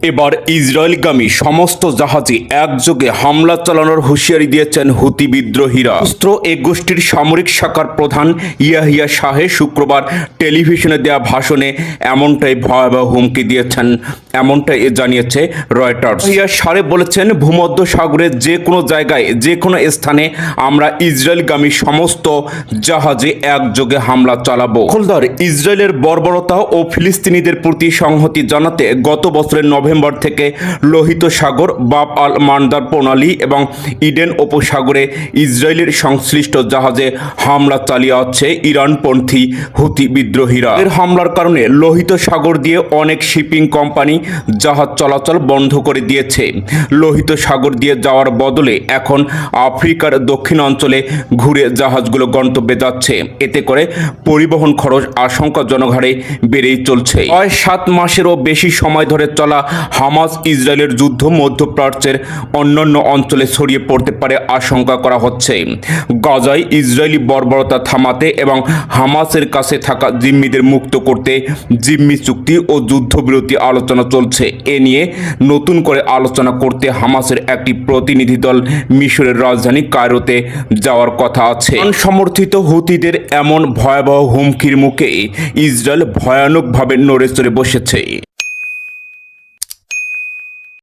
এবার ইসরায়েলগামী সমস্ত জাহাজে একযোগে হামলা চালানোর হুঁশিয়ারি দিয়েছেন হুতি বিদ্রোহীরা। অস্ত্র এ গোষ্ঠীর সামরিক শাখার প্রধান ইয়াহিয়া শাহে শুক্রবার টেলিভিশনে দেওয়া ভাষণে এমনটাই ভয়াবহ হুমকি দিয়েছেন, এমনটাই জানিয়েছে রয়টার্স। ইয়া সারে বলেছেন, ভূমধ্য সাগরের যে কোনো জায়গায়, যে কোনো স্থানে আমরা ইসরায়েলগামী সমস্ত জাহাজে একযোগে হামলা চালাবো। খোলদার, ইসরায়েলের বর্বরতা ও ফিলিস্তিনিদের প্রতি সংহতি জানাতে গত বছরের নভেম্বর থেকে লোহিত সাগর বাব আল মান্দার প্রণালী এবং ইডেন উপসাগরে ইসরায়েলের সংশ্লিষ্ট জাহাজে হামলা চালিয়ে আছে ইরানপন্থী হুতি বিদ্রোহীরা। এর হামলার কারণে লোহিত সাগর দিয়ে অনেক শিপিং কোম্পানি জাহাজ চলাচল বন্ধ করে দিয়েছে। লোহিত সাগর দিয়ে যাওয়ার বদলে এখন আফ্রিকার দক্ষিণ অঞ্চলে ঘুরে জাহাজগুলো গন্তব্যে যাচ্ছে। এতে করে পরিবহন খরচ আশঙ্কাজনক হারে বেড়েই চলছে। প্রায় সাত মাসেরও বেশি সময় ধরে চলা হামাস ইসরায়েলের যুদ্ধ মধ্যপ্রাচ্যের অন্যান্য অঞ্চলে ছড়িয়ে পড়তে পারে আশঙ্কা করা হচ্ছে। গাজায় ইসরায়েলি বর্বরতা থামাতে এবং হামাসের কাছে থাকা জিম্মিদের মুক্ত করতে জিম্মি চুক্তি ও যুদ্ধবিরতি আলোচনা চলছে। এ নিয়ে নতুন করে আলোচনা করতে হামাসের একটি প্রতিনিধি দল মিশরের রাজধানী কায়রোতে যাওয়ার কথা আছে। সমর্থিত হুতিদের এমন ভয়াবহ হুমকির মুখে ইসরায়েল ভয়ানকভাবে নড়ে চড়ে বসেছে।